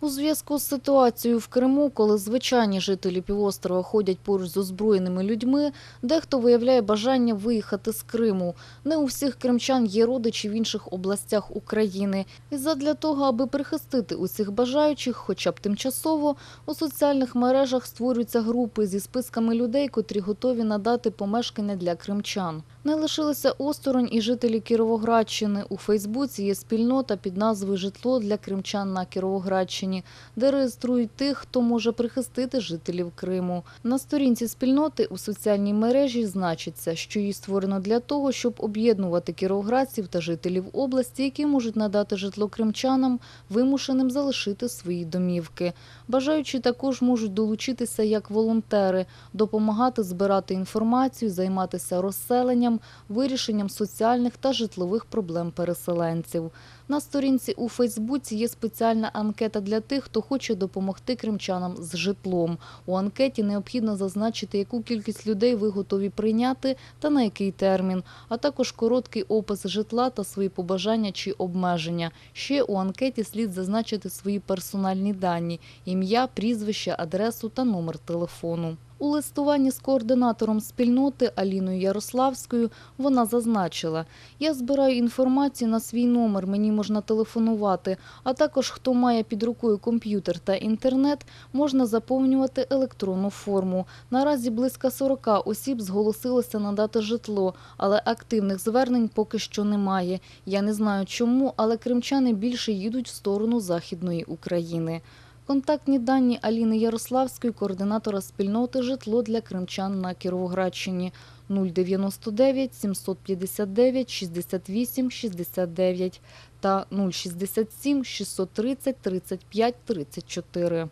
У зв'язку з ситуацією в Криму, коли звичайні жителі півострова ходять поруч з озброєними людьми, дехто виявляє бажання виїхати з Криму. Не у всіх кримчан є родичі в інших областях України. І задля того, аби прихистити усіх бажаючих, хоча б тимчасово, у соціальних мережах створюються групи зі списками людей, котрі готові надати помешкання для кримчан. Не лишилися осторонь і жителі Кіровоградщини. У Фейсбуці є спільнота під назвою Житло для кримчан на Кіровоградщині, де реєструють тих, хто може прихистити жителів Криму. На сторінці спільноти у соціальній мережі значиться, що її створено для того, щоб об'єднувати кіровоградців та жителів області, які можуть надати житло кримчанам, вимушеним залишити свої домівки. Бажаючі також можуть долучитися як волонтери, допомагати збирати інформацію, займатися розселенням, вирішенням соціальних та житлових проблем переселенців. На сторінці у Фейсбуці є спеціальна анкета для тих, хто хоче допомогти кримчанам з житлом. У анкеті необхідно зазначити, яку кількість людей ви готові прийняти та на який термін, а також короткий опис житла та свої побажання чи обмеження. Ще у анкеті слід зазначити свої персональні дані – ім'я, прізвище, адресу та номер телефону. У листуванні з координатором спільноти Аліною Ярославською вона зазначила, я збираю інформацію на свій номер, мені можна телефонувати, а також хто має під рукою комп'ютер та інтернет, можна заповнювати електронну форму. Наразі близько 40 осіб зголосилося надати житло, але активних звернень поки що немає. Я не знаю чому, але кримчани більше їдуть в сторону Західної України. Контактні дані Аліни Ярославської, координатора спільноти «Житло для кримчан на Кіровоградщині» 099 759 68 69 та 067 630 35 34.